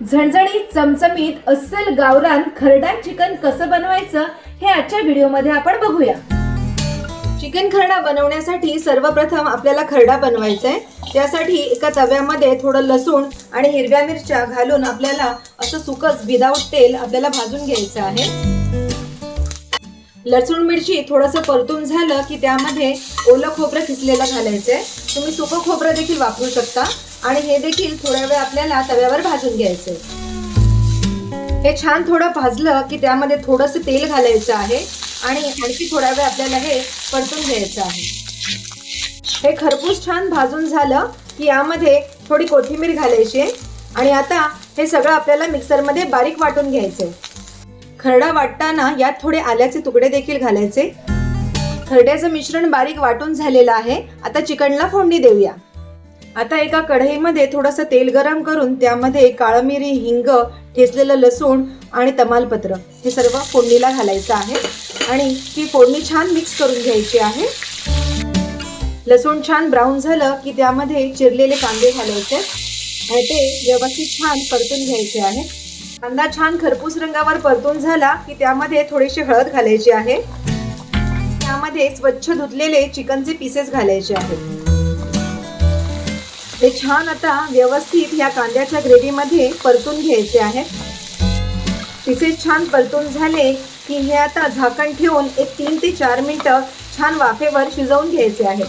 झणझणीत चमचमीत अस्सल गावरान खरडा चिकन कसं बनवायचं हे आजच्या व्हिडिओमध्ये आपण बघूया. चिकन खरडा बनवण्यासाठी सर्वप्रथम आपल्याला खरडा बनवायचा आहे. त्यासाठी एका तव्यामध्ये थोडं लसूण आणि हिरव्या मिरच्या घालून आपल्याला असं सुकच विदाऊट तेल आपल्याला भाजून घ्यायचं आहे. लसूण मिरची थोडंसं परतून झालं की त्यामध्ये ओलं खोबरं किसलेलं घालायचं आहे तुम्ही सुकं खोबरं देखील वापरू शकता. आणि हे देखील थोड्या वेळ आपल्याला तव्यावर भाजून घ्यायचं आहे. हे छान थोडं भाजलं की त्यामध्ये थोडंसं तेल घालायचं आहे आणि आणखी थोडा वेळ आपल्याला हे परतून घ्यायचं आहे. हे खरपूस छान भाजून झालं की यामध्ये थोडी कोथिंबीर घालायची आहे आणि आता हे सगळं आपल्याला मिक्सरमध्ये बारीक वाटून घ्यायचं खरडा वाटताना यात थोडे आल्याचे तुकडे देखील घालायचे. खरड्याचं मिश्रण बारीक वाटून झालेलं आहे. आता चिकनला फोडणी देऊया. आता एका कढईमध्ये थोडंसं तेल गरम करून त्यामध्ये काळं मिरी हिंग ठेचलेलं लसूण आणि तमालपत्र. हे सर्व फोडणीला घालायचं आहे. आणि ही फोडणी छान मिक्स करून घ्यायची आहे. लसूण छान ब्राऊन झालं की त्यामध्ये चिरलेले कांदे घालायचे. आणि ते व्यवस्थित छान परतून घ्यायचे आहे. कांदा छान खरपूस रंगावर परतून झाला की त्यामध्ये थोडीशी हळद घालायची आहे. त्यामध्ये स्वच्छ धुतलेले चिकनचे पीसेस घालायचे आहेत. ते छान आता व्यवस्थित या कांद्याच्या ग्रेव्हीमध्ये परतून घ्यायचे आहेत पीसेस छान परतून झाले की हे आता झाकण ठेवून एक तीन ते चार मिनटं छान वाफेवर शिजवून घ्यायचे आहे.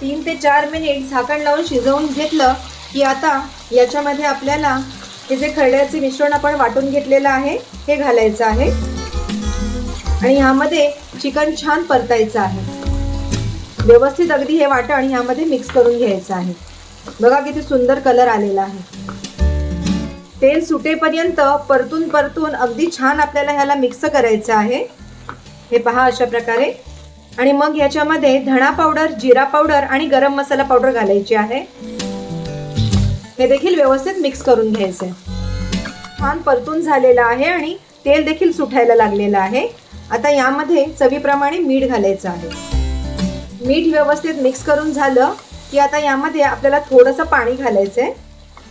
तीन ते चार मिनिट झाकण लावून शिजवून घेतलं की आता याच्यामध्ये आपल्याला हे जे खरड्याचे मिश्रण आपण वाटून घेतलेलं आहे हे घालायचं आहे. आणि ह्यामध्ये चिकन छान परतायचं आहे. व्यवस्थित अगदी हे वाटण ह्यामध्ये मिक्स करून घ्यायचं आहे. बघा किती सुंदर कलर आलेला आहे. तेल सुटेपर्यंत परतून परतून अगदी छान आपल्याला ह्याला मिक्स करायचं आहे. हे पहा अशा प्रकारे. आणि मग याच्यामध्ये धणा पावडर जिरा पावडर आणि गरम मसाला पावडर घालायची आहे. हे देखील व्यवस्थित मिक्स करून घ्यायचे छान परतून झालेलं आहे आणि तेल देखील सुटायला लागलेलं आहे. आता यामध्ये चवीप्रमाणे मीठ घालायचं आहे. मीठ व्यवस्थित मिक्स करून झालं की आता यामध्ये आपल्याला थोडंसं पाणी घालायचं आहे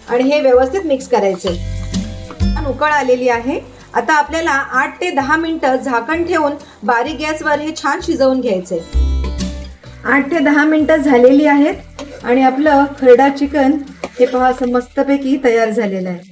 आणि हे व्यवस्थित मिक्स करायचं छान उकळ आलेली आहे. आता आपल्याला आठ ते दहा मिनटं झाकण ठेवून बारीक गॅसवर हे छान शिजवून घ्यायचे आठ ते दहा मिनटं झालेली आहेत आणि आपलं खरडा चिकन हे पहा असं मस्तपैकी तयार झालेलं आहे.